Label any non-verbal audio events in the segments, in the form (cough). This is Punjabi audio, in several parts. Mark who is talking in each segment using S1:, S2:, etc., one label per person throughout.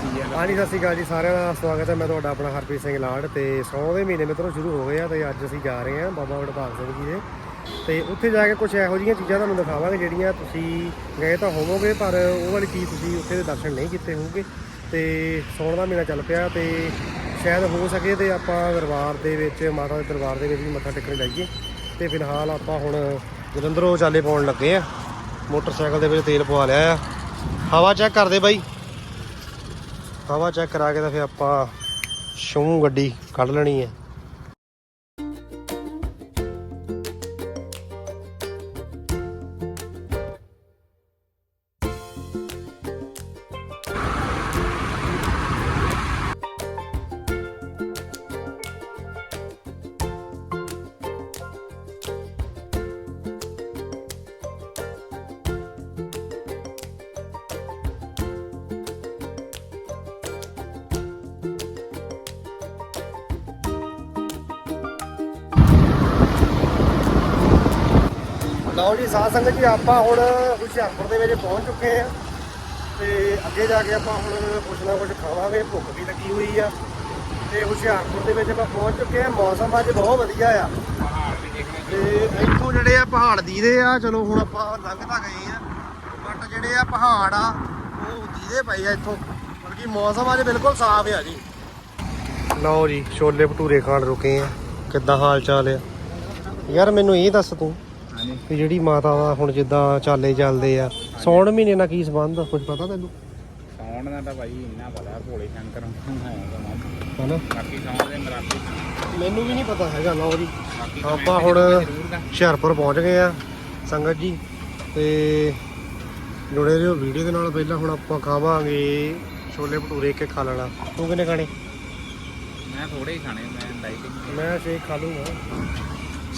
S1: ਸੀਜ਼ਨ
S2: ਹਾਂਜੀ, ਸਤਿ ਸ਼੍ਰੀ ਅਕਾਲ ਜੀ ਸਾਰਿਆਂ ਦਾ ਸਵਾਗਤ ਹੈ। ਮੈਂ ਤੁਹਾਡਾ ਆਪਣਾ ਹਰਪ੍ਰੀਤ ਸਿੰਘ ਲਾੜ ਤੇ ਸੌ ਦੇ ਮਹੀਨੇ ਮਿੱਤਰੋ ਸ਼ੁਰੂ ਹੋ ਗਏ ਆ ਤੇ ਅੱਜ ਅਸੀਂ ਜਾ ਰਹੇ ਹਾਂ ਬਾਬਾ ਵਡਭਾਗ ਸਿੰਘ ਜੀ ਦੇ। ਤੇ ਉੱਥੇ ਜਾ ਕੇ ਕੁਝ ਇਹੋ ਜਿਹੀਆਂ ਚੀਜ਼ਾਂ ਤੁਹਾਨੂੰ ਦਿਖਾਵਾਂਗੇ ਜਿਹੜੀਆਂ ਤੁਸੀਂ ਗਏ ਤਾਂ ਹੋਵੋਗੇ, ਪਰ ਉਹ ਵਾਲੀ ਚੀਜ਼ ਤੁਸੀਂ ਉੱਥੇ ਦੇ ਦਰਸ਼ਨ ਨਹੀਂ ਕੀਤੇ ਹੋਵੋਗੇ। ਤੇ ਸੌਣ ਦਾ ਮਹੀਨਾ ਚੱਲ ਪਿਆ ਤੇ ਸ਼ਾਇਦ ਹੋ ਸਕੇ ਤੇ ਆਪਾਂ ਦਰਬਾਰ ਦੇ ਵਿੱਚ, ਮਾਤਾ ਦੇ ਦਰਬਾਰ ਦੇ ਵਿੱਚ ਵੀ ਮੱਥਾ ਟੇਕਣ ਜਾਈਏ। ਤੇ ਫਿਲਹਾਲ ਆਪਾਂ ਹੁਣ ਜਲੰਧਰੋਂ ਚਾਲੇ ਪਾਉਣ ਲੱਗੇ ਆ। ਮੋਟਰਸਾਈਕਲ ਦੇ ਵਿੱਚ ਤੇਲ ਪਵਾ ਲਿਆ ਆ। ਹਵਾ ਚੈੱਕ ਕਰਦੇ ਬਾਈ। ਹਵਾ ਚੈੱਕ ਕਰਾ ਕੇ ਤਾਂ ਫਿਰ ਆਪਾਂ ਸ਼ੂ ਗੱਡੀ ਕੱਢ ਲੈਣੀ ਹੈ। ਲਓ ਜੀ, ਸਾਧ ਸੰਗਤ ਜੀ, ਆਪਾਂ ਹੁਣ ਹੁਸ਼ਿਆਰਪੁਰ ਦੇ ਵਿੱਚ ਪਹੁੰਚ ਚੁੱਕੇ ਆ ਤੇ ਅੱਗੇ ਜਾ ਕੇ ਆਪਾਂ ਹੁਣ ਕੁਛ ਨਾ ਕੁਛ ਖਾਵਾਂਗੇ, ਭੁੱਖ ਵੀ ਲੱਗੀ ਹੋਈ ਆ। ਤੇ ਹੁਸ਼ਿਆਰਪੁਰ ਦੇ ਵਿੱਚ ਆਪਾਂ ਪਹੁੰਚ ਚੁੱਕੇ ਆ ਮੌਸਮ ਅੱਜ ਬਹੁਤ ਵਧੀਆ ਆ। ਤੇ ਇੱਥੋਂ ਜਿਹੜੇ ਆ ਪਹਾੜ ਦੀਦੇ ਆ, ਚਲੋ ਹੁਣ ਆਪਾਂ ਲੰਘ ਤਾਂ ਗਏ ਆ। ਬਟ ਜਿਹੜੇ ਆ ਪਹਾੜ ਆ, ਉਹ ਦੀਦੇ ਪਏ ਆ ਇੱਥੋਂ। ਬਲਕਿ ਮੌਸਮ ਅੱਜ ਬਿਲਕੁਲ ਸਾਫ਼ ਆ ਜੀ। ਲਓ ਜੀ, ਛੋਲੇ ਭਟੂਰੇ ਖਾਣ ਰੁਕੇ ਆ। ਕਿੱਦਾਂ ਹਾਲ ਚਾਲ ਆ? ਯਾਰ ਮੈਨੂੰ ਇਹ ਦੱਸ ਤੂੰ ਵੀ ਜਿਹੜੀ ਮਾਤਾ ਦਾ ਹੁਣ ਜਿੱਦਾਂ ਚਾਲੇ ਚੱਲਦੇ ਆ ਸੌਣ ਮਹੀਨੇ ਨਾਲ ਕੀ ਸੰਬੰਧ ਆ? ਕੁਝ ਪਤਾ ਤੈਨੂੰ?
S1: ਸੌਣ ਦਾ ਤਾਂ ਭਾਈ ਇੰਨਾ ਪਤਾ ਭੋਲੇ ਸ਼ੰਕਰ
S2: ਹਨਾ?
S1: ਬਾਕੀ ਸੌਣ ਦੇ ਨਰਾਤੇ
S2: ਮੈਨੂੰ ਵੀ ਨਹੀਂ ਪਤਾ ਹੈਗਾ ਲਓ ਜੀ।
S1: ਤਾਂ
S2: ਆਪਾਂ ਹੁਣ ਹੁਸ਼ਿਆਰਪੁਰ ਪਹੁੰਚ ਗਏ ਆ ਸੰਗਤ ਜੀ। ਤੇ ਜੁੜੇ ਰਹੋ ਵੀਡੀਓ ਦੇ ਨਾਲ ਪਹਿਲਾਂ ਹੁਣ ਆਪਾਂ ਖਾਵਾਂਗੇ ਛੋਲੇ ਭਟੂਰੇ ਇੱਕ ਖਾ ਲੈਣਾ ਤੂੰ ਕਿੰਨੇ ਖਾਣੇ?
S1: ਮੈਂ ਥੋੜੇ ਹੀ ਖਾਣੇ ਮੈਂ ਡਾਈਟਿੰਗ
S2: ਮੈਂ ਸ਼ੇਕ ਖਾ ਲੂੰਗਾ।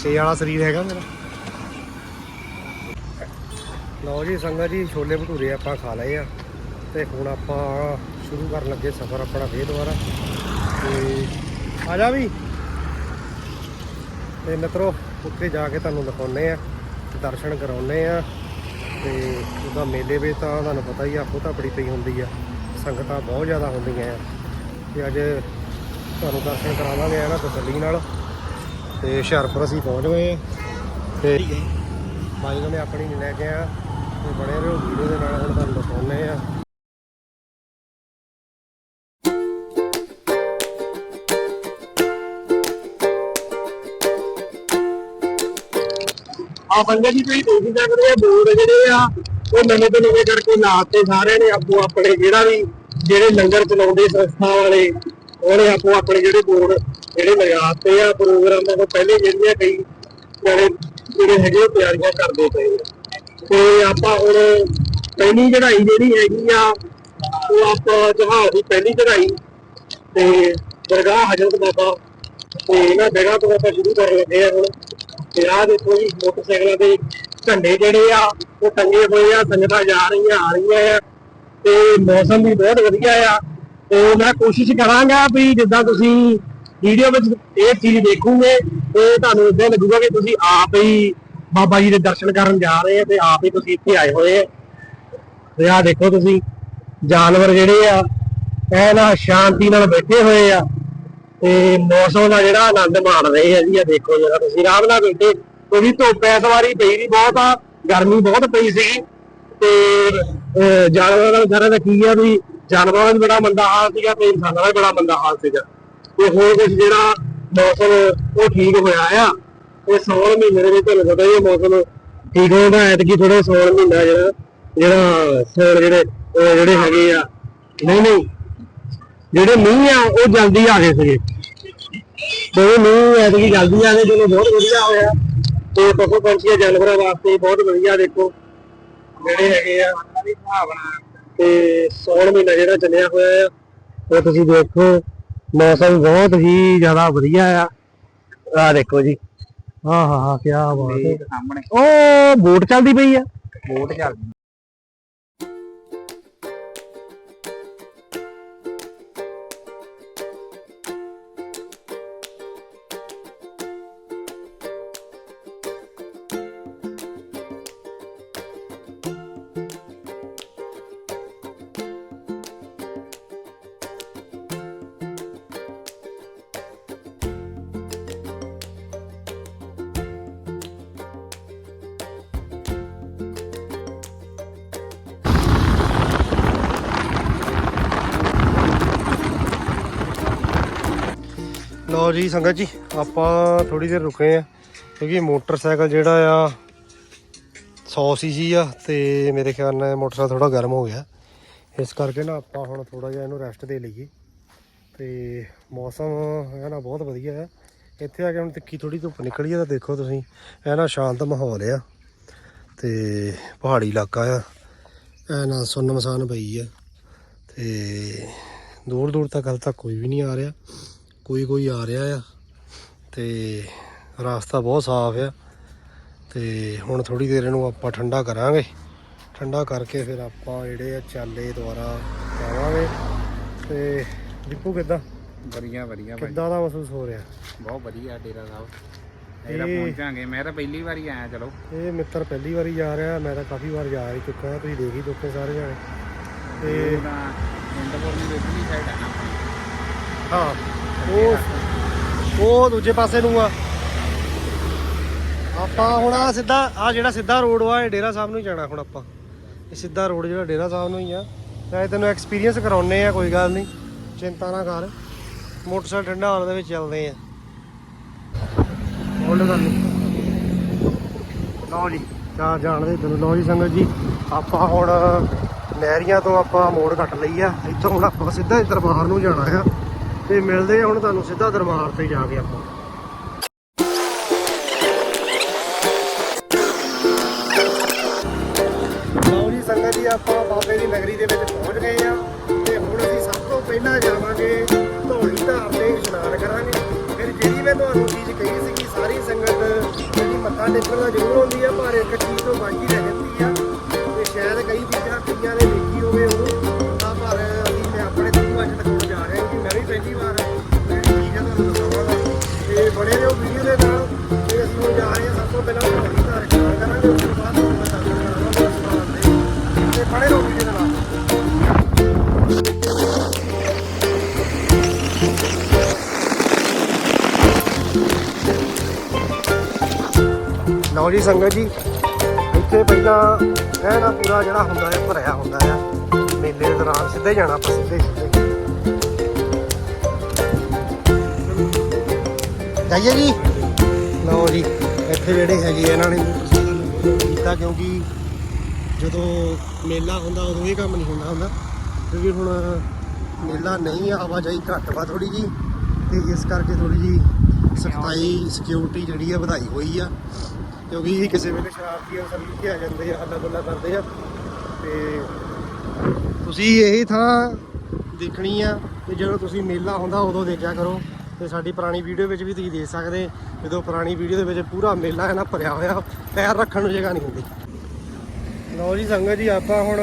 S2: ਛੇ ਵਾਲਾ ਸਰੀਰ ਹੈਗਾ ਮੇਰਾ। ਲਓ ਜੀ, ਸੰਗਤ ਜੀ, ਛੋਲੇ ਭਟੂਰੇ ਆਪਾਂ ਖਾ ਲਏ ਆ। ਤੇ ਹੁਣ ਆਪਾਂ ਸ਼ੁਰੂ ਕਰਨ ਲੱਗੇ ਸਫ਼ਰ ਆਪਣਾ ਫੇਰ ਦੁਬਾਰਾ। ਤੇ ਆ ਜਾ ਵੀ। ਤੇ ਮਿੱਤਰੋ, ਉੱਥੇ ਜਾ ਕੇ ਤੁਹਾਨੂੰ ਦਿਖਾਉਨੇ ਆ, ਦਰਸ਼ਨ ਕਰਾਉਨੇ ਆ। ਤੇ ਉਹਦਾ ਮੇਲੇ ਵਿੱਚ ਤਾਂ ਤੁਹਾਨੂੰ ਪਤਾ ਹੀ ਆ ਆਪੋ ਤਾਂ ਬੜੀ ਪਈ ਹੁੰਦੀ ਆ। ਸੰਗਤਾਂ ਬਹੁਤ ਜ਼ਿਆਦਾ ਹੁੰਦੀਆਂ ਆ। ਤੇ ਅੱਜ ਤੁਹਾਨੂੰ ਦਰਸ਼ਨ ਕਰਾਵਾਂਗੇ ਆ ਨਾ ਤਸੱਲੀ ਨਾਲ। ਤੇ ਹੁਸ਼ਿਆਰਪੁਰ ਅਸੀਂ ਪਹੁੰਚ ਗਏ ਆ। ਤੇ ਬਾਈ ਨੇ ਆਪਣੀ ਲੈ ਕੇ ਆ। ਤੇ ਬੜੇ ਰਹੋ, ਵੀਡੀਓ ਦੇ ਨਾਲ ਹੁਣ ਤੁਹਾਨੂੰ ਦਿਖਾਉਨੇ ਆ
S3: ਆ ਬੰਦੇ ਦੀ ਤੁਸੀਂ ਦੇਖ ਹੀ ਸਕਦੇ ਆ ਬੋਰਡ ਜਿਹੜੇ ਆ, ਉਹ ਨਵੇਂ ਤੋਂ ਨਵੇਂ ਕਰਕੇ ਲਾਤੇ ਸਾਰਿਆਂ ਨੇ ਆਪੋ ਆਪਣੇ ਜਿਹੜਾ ਵੀ, ਜਿਹੜੇ ਲੰਗਰ ਚਲਾਉਂਦੇ ਸੰਸਥਾ ਵਾਲੇ, ਉਹਨੇ ਆਪੋ ਆਪਣੇ ਜਿਹੜੇ ਬੋਰਡ ਜਿਹੜੇ ਲਗਾਤੇ ਆ ਪ੍ਰੋਗਰਾਮਾਂ ਤੋਂ ਪਹਿਲੇ ਜਿਹੜੀਆਂ ਕਈ, ਜਿਹੜੇ ਜਿਹੜੇ ਹੈਗੇ ਉਹ ਤਿਆਰੀਆਂ ਕਰਦੇ ਪਏ ਆ। ਤੇ ਆਪਾਂ ਹੁਣ ਪਹਿਲੀ ਚੜਾਈ ਜਿਹੜੀ ਹੈਗੀ ਆ, ਉਹ ਆਪਾਂ ਜਹਾਜ਼ ਦੀ ਪਹਿਲੀ ਚੜਾਈ ਤੇ ਦਰਗਾਹ ਹਜ਼ਰਤ ਬਾਬਾ ਤੇ ਇਹਨਾਂ ਜਗ੍ਹਾ ਤੋਂ ਆਪਾਂ ਸ਼ੁਰੂ ਕਰਨ ਲੱਗੇ ਆ ਹੁਣ। ਤੇ ਆਹ ਦੇਖੋ ਜੀ, ਮੋਟਰਸਾਈਕਲਾਂ ਦੇ ਝੰਡੇ ਜਿਹੜੇ ਆ, ਉਹ ਟੰਗੇ ਹੋਏ ਆ, ਸੰਗਤਾਂ ਜਾ ਰਹੀਆਂ, ਆ ਰਹੀਆਂ ਆ। ਤੇ ਮੌਸਮ ਵੀ ਬਹੁਤ ਵਧੀਆ ਆ। ਤੇ ਮੈਂ ਕੋਸ਼ਿਸ਼ ਕਰਾਂਗਾ ਵੀ ਜਿੱਦਾਂ ਤੁਸੀਂ ਵੀਡੀਓ ਵਿੱਚ ਇਹ ਚੀਜ਼ ਦੇਖੋਗੇ, ਤੇ ਤੁਹਾਨੂੰ ਇਦਾਂ ਲੱਗੂਗਾ ਕਿ ਤੁਸੀਂ ਆਪ ਹੀ ਬਾਬਾ ਜੀ ਦੇ ਦਰਸ਼ਨ ਕਰਨ ਜਾ ਰਹੇ ਆ ਤੇ ਆਪ ਹੀ ਤੁਸੀਂ ਇੱਥੇ ਆਏ ਹੋਏ ਆ। ਤੇ ਆਹ ਦੇਖੋ ਤੁਸੀਂ, ਜਾਨਵਰ ਜਿਹੜੇ ਆ ਐ ਨਾ ਸ਼ਾਂਤੀ ਨਾਲ ਬੈਠੇ ਹੋਏ ਆ। ਤੇ ਮੌਸਮ ਦਾ ਜਿਹੜਾ ਆਨੰਦ ਮਾਣ ਰਹੇ ਆ ਜੀ ਆ ਦੇਖੋ ਜਰਾ ਤੁਸੀਂ, ਆਰਾਮ ਨਾਲ ਬੈਠੇ। ਕਿਉਂਕਿ ਧੁੱਪ ਇਸ ਵਾਰੀ ਪਈ ਨਹੀਂ ਬਹੁਤ ਆ, ਗਰਮੀ ਬਹੁਤ ਪਈ ਸੀ। ਤੇ ਜਾਨਵਰਾਂ ਦਾ ਵਿਚਾਰਿਆਂ ਦਾ ਕੀ ਆ ਵੀ ਜਾਨਵਰਾਂ ਦਾ ਵੀ ਬੜਾ ਮੰਦਾ ਹਾਲ ਸੀਗਾ ਤੇ ਇਨਸਾਨਾਂ ਦਾ ਵੀ ਬੜਾ ਮੰਦਾ ਹਾਲ ਸੀਗਾ। ਤੇ ਹੋਰ ਕੁਝ ਜਿਹੜਾ ਮੌਸਮ ਉਹ ਠੀਕ ਹੋਇਆ ਆ ਤੇ ਸੌਣ ਮਹੀਨੇ ਦੇ ਵਿੱਚ ਤੁਹਾਨੂੰ ਪਤਾ ਹੀ ਹੈ ਮੌਸਮ ਠੀਕ ਹੋਣਾ ਐਤਕੀ ਥੋੜਾ ਸੌਣ ਮਹੀਨਾ ਜਿਹੜਾ ਜਿਹੜਾ ਸੌਣ ਜਿਹੜੇ, ਉਹ ਜਿਹੜੇ ਹੈਗੇ ਆ। ਨਹੀਂ ਨਹੀਂ, ਜਿਹੜੇ ਮੀਂਹ ਆ, ਉਹ ਜਲਦੀ ਆ ਗਏ ਸੀਗੇ ਤੇ ਮੀਂਹ ਐਤਕੀ ਜਲਦੀ ਆ ਗਏ ਜਦੋਂ ਬਹੁਤ ਵਧੀਆ ਹੋਇਆ, ਤੇ ਪਸ਼ੂ ਪੰਛੀ ਜਾਨਵਰਾਂ ਵਾਸਤੇ ਬਹੁਤ ਵਧੀਆ ਦੇਖੋ, ਜਿਹੜੇ ਹੈਗੇ ਆ। ਤੇ ਸੌਣ ਮਹੀਨਾ ਜਿਹੜਾ ਚੱਲਿਆ ਹੋਇਆ ਆ, ਉਹ ਤੁਸੀਂ ਦੇਖੋ, ਮੌਸਮ ਬਹੁਤ ਹੀ ਜ਼ਿਆਦਾ ਵਧੀਆ ਆ। ਆ ਦੇਖੋ ਜੀ। ਹਾਂ ਹਾਂ ਹਾਂ ਕੀ ਬਾਤ ਹੈ।
S1: ਤੇ ਸਾਹਮਣੇ।
S3: ਉਹ ਬੋਟ ਚੱਲਦੀ ਪਈ ਆ।
S1: ਬੋਟ ਚੱਲਦੀ।
S2: ਲਓ ਜੀ ਸੰਗਤ ਜੀ, ਆਪਾਂ ਥੋੜੀ ਦੇਰ ਰੁਕੇ ਆ ਕਿਉਂਕਿ ਮੋਟਰਸਾਈਕਲ ਜਿਹੜਾ ਆ 100 ਸੀਸੀ ਆ ਤੇ ਮੇਰੇ ਖਿਆਲ ਨਾਲ ਮੋਟਰਸਾਈਕਲ ਥੋੜਾ ਗਰਮ ਹੋ ਗਿਆ। ਇਸ ਕਰਕੇ ਨਾ ਆਪਾਂ ਹੁਣ ਥੋੜਾ ਜਿਹਾ ਇਹਨੂੰ ਰੈਸਟ ਦੇ ਲਈਏ। ਤੇ ਮੌਸਮ ਹੈ ਨਾ ਬਹੁਤ ਵਧੀਆ ਹੈ ਇੱਥੇ ਆ ਕੇ ਹੁਣ ਤਿੱਖੀ ਥੋੜੀ ਧੁੱਪ ਨਿਕਲੀ ਆ ਤਾਂ ਦੇਖੋ ਤੁਸੀਂ, ਇਹ ਨਾ ਸ਼ਾਂਤ ਮਾਹੌਲ ਆ। ਤੇ ਪਹਾੜੀ ਇਲਾਕਾ ਆ, ਇਹ ਨਾ ਸੁੰਨ ਮਸਾਨ ਪਈ ਆ। ਤੇ ਦੂਰ ਦੂਰ ਤੱਕ ਹਾਲੇ ਤੱਕ ਕੋਈ ਵੀ ਨਹੀਂ ਆ ਰਿਹਾ। ਕੋਈ ਕੋਈ ਆ ਰਿਹਾ ਆ ਤੇ ਰਾਸਤਾ ਬਹੁਤ ਸਾਫ਼ ਆ ਤੇ ਹੁਣ ਥੋੜੀ ਦੇਰ ਇਹਨੂੰ ਆਪਾਂ ਠੰਡਾ ਕਰਾਂਗੇ। ਠੰਡਾ ਕਰਕੇ ਫਿਰ ਆਪਾਂ ਜਿਹੜੇ ਆ ਚਾਲੇ ਦੁਆਰਾ ਜਾਵਾਂਗੇ। ਤੇ ਦੀਪੂ ਕਿੱਦਾਂ?
S1: ਵਧੀਆ ਵਧੀਆ ਭਾਈ।
S2: ਕਿੱਦਾਂ ਦਾ ਮਹਿਸੂਸ ਹੋ ਰਿਹਾ?
S1: ਬਹੁਤ ਵਧੀਆ ਡੇਰਾ ਸਾਹਿਬ। ਇਹਦਾ
S2: ਇਹ-
S1: ਪਹੁੰਚਾਂਗੇ। ਮੈਂ ਤਾਂ ਪਹਿਲੀ ਵਾਰੀ ਆਇਆ ਚਲੋ।
S2: ਇਹ ਮਿੱਤਰ ਪਹਿਲੀ ਵਾਰੀ ਜਾ ਰਿਹਾ ਮੈਂ ਤਾਂ ਕਾਫੀ ਵਾਰ ਜਾ ਹੀ ਚੁੱਕਾ। ਤੁਸੀਂ ਦੇਖ ਹੀ ਚੁੱਕੇ ਸਾਰੇ ਜਾਣੇ। ਤੇ
S1: ਇੰਦਰਪੁਰ ਦੀ ਵੇਖਣੀ ਸਾਈਡ ਆ ਨਾ।
S2: ਹਾਂ। ਉਹ ਉਹ ਦੂਜੇ ਪਾਸੇ ਨੂੰ ਆ। ਆਪਾਂ ਹੁਣ ਆ ਸਿੱਧਾ ਆ ਜਿਹੜਾ ਸਿੱਧਾ ਰੋਡ ਵਾ ਇਹ ਡੇਰਾ ਸਾਹਿਬ ਨੂੰ ਹੀ ਜਾਣਾ ਹੁਣ ਆਪਾਂ। ਇਹ ਸਿੱਧਾ ਰੋਡ ਜਿਹੜਾ ਡੇਰਾ ਸਾਹਿਬ ਨੂੰ ਹੀ ਆ। ਤੇ ਤੈਨੂੰ ਐਕਸਪੀਰੀਅੰਸ ਕਰਾਉਨੇ ਆ ਕੋਈ ਗੱਲ ਨਹੀਂ। ਚਿੰਤਾ ਨਾ ਕਰ। ਮੋਟਰਸਾਈਕਲ ਠੰਡਾ ਹਾਲ ਦੇ ਵਿੱਚ ਚੱਲਦੇ ਆ। ਬੋਲੇ ਗੱਲ ਲਓ ਜੀ। ਚਾਰ ਜਾਣਦੇ ਤੈਨੂੰ ਲਓ ਜੀ ਸੰਗਤ ਜੀ ਆਪਾਂ ਹੁਣ ਨਹਿਰੀਆਂ ਤੋਂ ਆਪਾਂ ਮੋੜ ਕੱਟ ਲਈ ਆ। ਇੱਥੋਂ ਹੁਣ ਆਪਾਂ ਸਿੱਧਾ ਦਰਬਾਰ ਨੂੰ ਜਾਣਾ ਆ। ਤੇ ਮਿਲਦੇ ਆ ਹੁਣ ਤੁਹਾਨੂੰ ਸਿੱਧਾ ਦਰਬਾਰ ਤੇ ਜਾ ਕੇ ਆਪਾਂ। ਲਓ ਜੀ ਸੰਗਤ ਜੀ, ਆਪਾਂ ਬਾਬੇ ਦੀ ਨਗਰੀ ਦੇ ਵਿੱਚ ਪਹੁੰਚ ਗਏ ਆ ਤੇ ਹੁਣ ਅਸੀਂ ਸਭ ਤੋਂ ਪਹਿਲਾਂ ਜਾਵਾਂਗੇ ਧੌਲੀ ਧਾਰ ਤੇ ਇਸ਼ਨਾਨ ਕਰਾਂਗੇ। ਫਿਰ ਜਿਹੜੀ ਮੈਂ ਤੁਹਾਨੂੰ ਚੀਜ਼ ਕਹੀ ਸੀ ਕਿ ਸਾਰੀ ਸੰਗਤ ਜਿਹੜੀ ਮੱਥਾ ਟੇਕਣ ਦਾ ਜ਼ਰੂਰ ਹੁੰਦੀ ਆ, ਪਰ ਇੱਕ ਚੀਜ਼ ਤੋਂ ਬਾਕੀ ਰਹਿ ਜਾਂਦੀ ਆ। ਤੇ ਸ਼ਾਇਦ ਕਈ ਚੀਜ਼ਾਂ ਕਈਆਂ ਨੇ ਦੇਖੀ ਹੋਵੇ, ਉਹ ਤੋਂ ਪਹਿਲਾਂ ਧੌਲੀ ਧਾਰ ਇਸ਼ਨਾਨ ਕਰਾਂਗੇ, ਉਸ ਤੋਂ ਬਾਅਦ ਤੁਹਾਨੂੰ ਮੈਂ ਦਰਸ਼ਨ ਕਰਾਂਗਾ ਸਮਾਨ ਦੇ ਤੇ ਬਣੇ ਰਹੋ ਦੇ ਨਾਲ। ਲਓ ਜੀ ਸੰਗਤ ਜੀ, ਇੱਥੇ ਪਹਿਲਾਂ ਇਹ ਨਾ ਪੂਰਾ ਜਿਹੜਾ ਹੁੰਦਾ ਹੈ, ਭਰਿਆ ਹੁੰਦਾ ਆ ਮੇਲੇ ਦੇ ਦੌਰਾਨ ਸਿੱਧੇ ਜਾਣਾ ਆਪਾਂ, ਸਿੱਧੇ ਸਿੱਧੇ ਜਾਈਏ ਜੀ। ਲਓ ਜੀ। ਇੱਥੇ ਜਿਹੜੇ ਹੈਗੇ ਆ ਇਹਨਾਂ ਨੇ ਮੋਟਰਸਾਈਕਲ ਕੀਤਾ ਕਿਉਂਕਿ ਜਦੋਂ ਮੇਲਾ ਹੁੰਦਾ ਉਦੋਂ ਇਹ ਕੰਮ ਨਹੀਂ ਹੁੰਦਾ ਹੁੰਦਾ। ਕਿਉਂਕਿ ਹੁਣ ਮੇਲਾ ਨਹੀਂ ਆ, ਆਵਾਜਾਈ ਘੱਟ ਵਾ ਥੋੜੀ ਜੀ ਤੇ ਇਸ ਕਰਕੇ ਥੋੜੀ ਜੀ ਸਖਤਾਈ ਸਿਕਿਉਰਿਟੀ ਜਿਹੜੀ ਆ ਵਧਾਈ ਹੋਈ ਆ। ਕਿਉਂਕਿ ਕਿਸੇ ਵੇਲੇ ਸ਼ਰਾਰਤੀ ਅਨਸਰ ਵੀ ਆ ਜਾਂਦੇ ਆ ਹੱਲਾ ਗੁੱਲਾ ਕਰਦੇ ਆ। ਤੇ ਤੁਸੀਂ ਇਹ ਥਾਂ ਦੇਖਣੀ ਆ ਕਿ ਜਦੋਂ ਤੁਸੀਂ ਮੇਲਾ ਹੁੰਦਾ ਉਦੋਂ ਦੇਖਿਆ ਕਰੋ। ਤੇ ਸਾਡੀ ਪੁਰਾਣੀ ਵੀਡੀਓ ਵਿੱਚ ਵੀ ਤੁਸੀਂ ਦੇਖ ਸਕਦੇ ਜਦੋਂ ਪੁਰਾਣੀ ਵੀਡੀਓ ਦੇ ਵਿੱਚ ਪੂਰਾ ਮੇਲਾ ਹੈ ਨਾ, ਭਰਿਆ ਹੋਇਆ, ਪੈਰ ਰੱਖਣ ਨੂੰ ਜਗ੍ਹਾ ਨਹੀਂ ਹੁੰਦੀ। ਲਓ ਜੀ ਸੰਗਤ ਜੀ, ਆਪਾਂ ਹੁਣ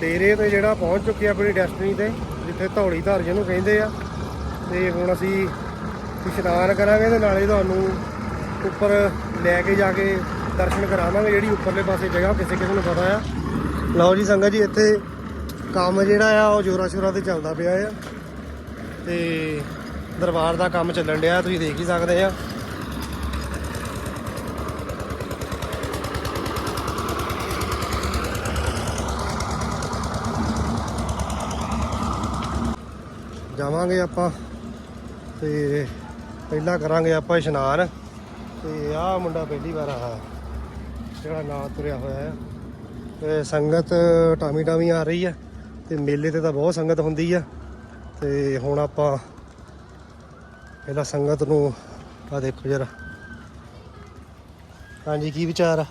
S2: ਡੇਰੇ ਤੇ ਜਿਹੜਾ ਪਹੁੰਚ ਚੁੱਕੇ ਆਪਣੀ ਡੈਸਟੀਨੀ ਤੇ, ਜਿੱਥੇ ਧੌਲੀ ਧਾਰ ਜਿਹਨੂੰ ਕਹਿੰਦੇ ਆ। ਤੇ ਹੁਣ ਅਸੀਂ ਇਸ਼ਨਾਨ ਕਰਾਂਗੇ ਤੇ ਨਾਲੇ ਤੁਹਾਨੂੰ ਉੱਪਰ ਲੈ ਕੇ ਜਾ ਕੇ ਦਰਸ਼ਨ ਕਰਾਵਾਂਗੇ, ਜਿਹੜੀ ਉੱਪਰਲੇ ਪਾਸੇ ਜਗ੍ਹਾ ਕਿਸੇ ਕਿਸੇ ਨੂੰ ਪਤਾ ਆ। ਲਓ ਜੀ ਸੰਗਤ ਜੀ, ਇੱਥੇ ਕੰਮ ਜਿਹੜਾ ਆ, ਉਹ ਜੋਰਾਂ ਸ਼ੋਰਾਂ ਤੇ ਚੱਲਦਾ ਪਿਆ ਆ। ਤੇ ਦਰਬਾਰ ਦਾ ਕੰਮ ਚੱਲਣ ਡਿਆ, ਤੁਸੀਂ ਦੇਖ ਹੀ ਸਕਦੇ ਆ। ਜਾਵਾਂਗੇ ਆਪਾਂ ਤੇ ਪਹਿਲਾਂ ਕਰਾਂਗੇ ਆਪਾਂ ਇਸ਼ਨਾਨ। ਤੇ ਆਹ ਮੁੰਡਾ ਪਹਿਲੀ ਵਾਰ ਆਇਆ, ਜਿਹੜਾ ਨਾਂ ਤੁਰਿਆ ਹੋਇਆ ਹੈ ਤੇ ਸੰਗਤ ਟਾਮੀ ਟਾਮੀ ਆ ਰਹੀ ਹੈ ਤੇ ਮੇਲੇ ਤੇ ਤਾਂ ਬਹੁਤ ਸੰਗਤ ਹੁੰਦੀ ਆ। ਤੇ ਹੁਣ ਆਪਾਂ ਪਹਿਲਾਂ ਸੰਗਤ ਨੂੰ ਆ ਦੇਖੋ ਜਰਾ। ਹਾਂਜੀ ਕੀ ਵਿਚਾਰ ਆ?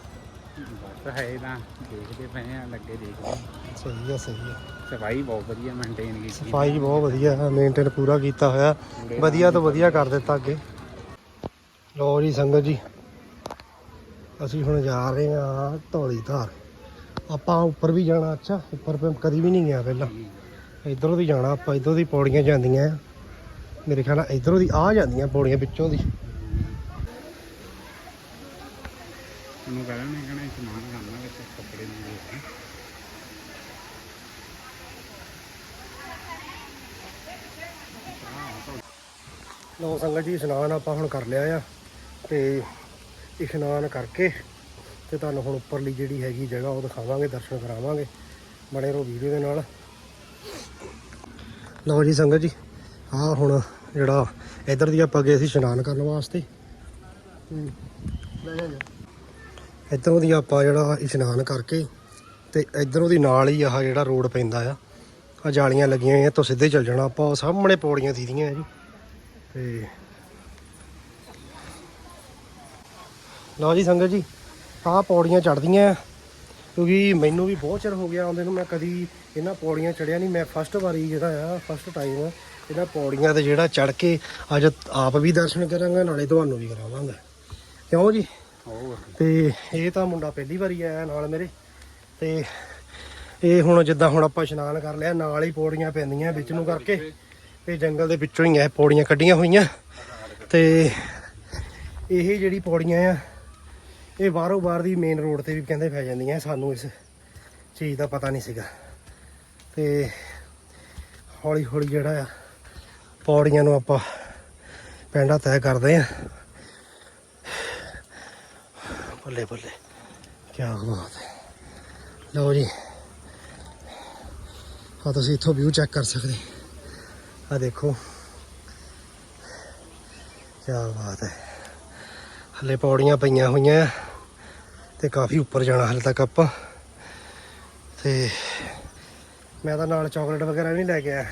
S1: ਹੈ ਤਾਂ ਦੇਖਦੇ ਪਏ ਆ ਲੱਗੇ ਦੇਖਦੇ
S2: ਸਹੀ ਆ ਸਹੀ ਆ।
S1: ਸਫ਼ਾਈ ਬਹੁਤ ਵਧੀਆ ਮੇਨਟੇਨ ਕੀਤੀ।
S2: ਸਫ਼ਾਈ ਬਹੁਤ ਵਧੀਆ ਮੇਨਟੇਨ ਪੂਰਾ ਕੀਤਾ ਹੋਇਆ। ਵਧੀਆ ਤੋਂ ਵਧੀਆ ਕਰ ਦਿੱਤਾ ਅੱਗੇ। ਲੋ ਜੀ ਸੰਗਤ ਜੀ। ਅਸੀਂ ਹੁਣ ਜਾ ਰਹੇ ਹਾਂ ਧੌਲੀ ਧਾਰ। ਆਪਾਂ ਉੱਪਰ ਵੀ ਜਾਣਾ ਅੱਛਾ ਉੱਪਰ ਕਦੀ ਵੀ ਨਹੀਂ ਗਿਆ ਪਹਿਲਾਂ। ਇਧਰੋਂ ਦੀ ਜਾਣਾ ਆਪਾਂ ਇਧਰੋਂ ਦੀ ਪੌੜੀਆਂ ਜਾਂਦੀਆਂ ਆ। ਮੇਰੇ ਖਿਆਲ ਨਾਲ ਇਧਰੋਂ ਦੀ ਆ ਜਾਂਦੀਆਂ ਪੌੜੀਆਂ ਵਿੱਚੋਂ ਦੀ।
S1: ਉਹਨੂੰ ਕਹਿੰਦਾ ਮੈਂ ਕਹਣਾ ਸਮਾਨ ਕਰਨਾ ਵਿੱਚ ਕੱਪੜੇ ਨੂੰ ਦੇਖ
S2: ਲੋ ਸੰਗਤ ਜੀ ਇਸ਼ਨਾਨ ਆਪਾਂ ਹੁਣ ਕਰ ਲਿਆ ਆ ਤੇ ਇਸ਼ਨਾਨ ਕਰਕੇ ਤੇ ਤੁਹਾਨੂੰ ਹੁਣ ਉੱਪਰਲੀ ਜਿਹੜੀ ਹੈਗੀ ਜਗ੍ਹਾ ਉਹ ਦਿਖਾਵਾਂਗੇ ਦਰਸ਼ਨ ਕਰਾਵਾਂਗੇ ਬਣੇ ਰਹੋ ਵੀਡੀਓ ਦੇ ਨਾਲ। ਲਓ ਜੀ ਸੰਗਤ ਜੀ ਆਹ ਹੁਣ ਜਿਹੜਾ ਇੱਧਰ ਦੀ ਆਪਾਂ ਗਏ ਸੀ ਇਸ਼ਨਾਨ ਕਰਨ ਵਾਸਤੇ। ਇੱਧਰੋਂ ਦੀ ਆਪਾਂ ਜਿਹੜਾ ਇਸ਼ਨਾਨ ਕਰਕੇ ਤੇ ਇੱਧਰੋਂ ਦੀ ਨਾਲ ਹੀ ਆਹ ਜਿਹੜਾ ਰੋਡ ਪੈਂਦਾ ਆ ਆ ਜਾਲੀਆਂ ਲੱਗੀਆਂ ਹੋਈਆਂ ਤੋਂ ਸਿੱਧੇ ਚੱਲ ਜਾਣਾ ਆਪਾਂ, ਉਹ ਸਾਹਮਣੇ ਪੌੜੀਆਂ ਦੀਦੀਆਂ ਆ ਜੀ। ਤੇ ਲਓ ਜੀ ਸੰਗਤ ਜੀ, ਆਹ ਪੌੜੀਆਂ ਚੜਦੀਆਂ ਕਿਉਂਕਿ ਮੈਨੂੰ ਵੀ ਬਹੁਤ ਚਿਰ ਹੋ ਗਿਆ ਆਉਂਦੇ ਨੂੰ, ਮੈਂ ਕਦੀ ਇਹਨਾਂ ਪੌੜੀਆਂ ਚੜਿਆ ਨਹੀਂ, ਮੈਂ ਫਸਟ ਵਾਰੀ ਜਿਹੜਾ ਆ ਫਸਟ ਟਾਈਮ ਇਹਨਾਂ ਪੌੜੀਆਂ ਤੇ ਜਿਹੜਾ ਚੜ ਕੇ ਅੱਜ ਆਪ ਵੀ ਦਰਸ਼ਨ ਕਰਾਂਗਾ ਨਾਲੇ ਤੁਹਾਨੂੰ ਵੀ ਕਰਾਵਾਂਗਾ। ਕਿਉਂ ਜੀ? ਤੇ ਇਹ ਤਾਂ ਮੁੰਡਾ ਪਹਿਲੀ ਵਾਰੀ ਆਇਆ ਨਾਲ ਮੇਰੇ। ਤੇ ਇਹ ਹੁਣ ਜਿੱਦਾਂ ਹੁਣ ਆਪਾਂ ਇਸ਼ਨਾਨ ਕਰ ਲਿਆ ਨਾਲ ਹੀ ਪੌੜੀਆਂ ਪੈਂਦੀਆਂ ਵਿੱਚ ਨੂੰ ਕਰਕੇ। ਤੇ ਜੰਗਲ ਦੇ ਵਿੱਚੋਂ ਹੀ ਇਹ ਪੌੜੀਆਂ ਕੱਢੀਆਂ ਹੋਈਆਂ। ਤੇ ਇਹ ਜਿਹੜੀ ਪੌੜੀਆਂ ਆ ਇਹ ਬਾਹਰੋਂ ਬਾਹਰ ਦੀ ਮੇਨ ਰੋਡ ਤੇ ਵੀ ਕਹਿੰਦੇ ਪੈ ਜਾਂਦੀਆਂ ਸਾਨੂੰ ਇਸ ਚੀਜ਼ ਦਾ ਪਤਾ ਨਹੀਂ ਸੀਗਾ। ਤੇ ਹੌਲੀ ਹੌਲੀ ਜਿਹੜਾ ਆ ਪੌੜੀਆਂ ਨੂੰ ਆਪਾਂ ਪੈਂਡਾ ਤੈਅ ਕਰਦੇ ਆ ਬੱਲੇ ਬੱਲੇ ਕੀ ਬਾਤ ਹੈ। ਲਓ ਜੀ। ਆ ਤੁਸੀਂ ਇੱਥੋਂ ਵਿਊ ਚੈੱਕ ਕਰ ਸਕਦੇ। ਆ ਦੇਖੋ। ਕੀ ਬਾਤ ਹੈ। ਹਲੇ ਪੌੜੀਆਂ ਪਈਆਂ ਹੋਈਆਂ ਆ ਤੇ ਕਾਫੀ ਉੱਪਰ ਜਾਣਾ ਹਲੇ ਤੱਕ ਆਪਾਂ। ਤੇ ਮੈਂ ਤਾਂ ਨਾਲ ਚਾਕਲੇਟ ਵਗੈਰਾ ਨਹੀਂ ਲੈ ਕੇ ਆਇਆ।